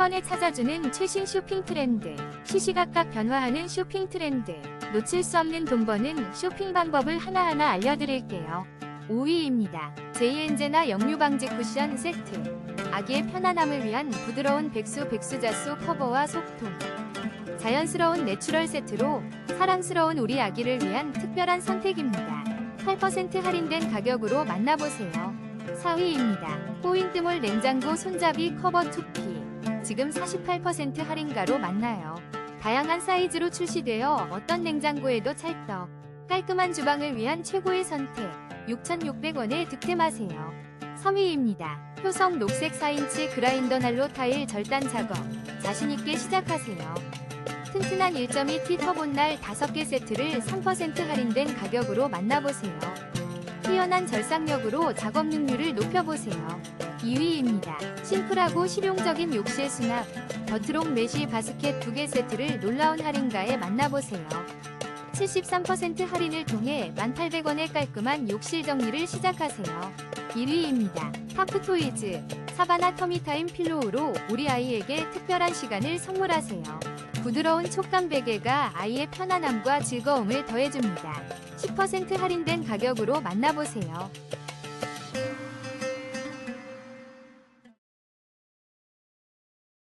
번에 찾아주는 최신 쇼핑 트렌드. 시시각각 변화하는 쇼핑 트렌드. 놓칠 수 없는 돈 버는 쇼핑 방법을 하나하나 알려드릴게요. 5위입니다. 제이엔제나 역류 방지 쿠션 세트. 아기의 편안함을 위한 부드러운 백수 백수자수 커버와 소품. 자연스러운 내추럴 세트로 사랑스러운 우리 아기를 위한 특별한 선택입니다. 8% 할인된 가격으로 만나보세요. 4위입니다. 포인트몰 냉장고 손잡이 커버 2피. 지금 48% 할인가로 만나요. 다양한 사이즈로 출시되어 어떤 냉장고에도 찰떡. 깔끔한 주방을 위한 최고의 선택. 6,600원에 득템하세요. 3위입니다. 효성 녹색 4인치 그라인더 난로 타일 절단 작업. 자신있게 시작하세요. 튼튼한 1.2T 터본날 5개 세트를 3% 할인된 가격으로 만나보세요. 뛰어난 절삭력으로 작업 능률을 높여보세요. 2위입니다. 심플하고 실용적인 욕실 수납. 버트록 메쉬 바스켓 2개 세트를 놀라운 할인가에 만나보세요. 73% 할인을 통해 1,800원의 깔끔한 욕실 정리를 시작하세요. 1위입니다. 파크토이즈 사바나 터미타임 필로우로 우리 아이에게 특별한 시간을 선물하세요. 부드러운 촉감 베개가 아이의 편안함과 즐거움을 더해줍니다. 10% 할인된 가격으로 만나보세요.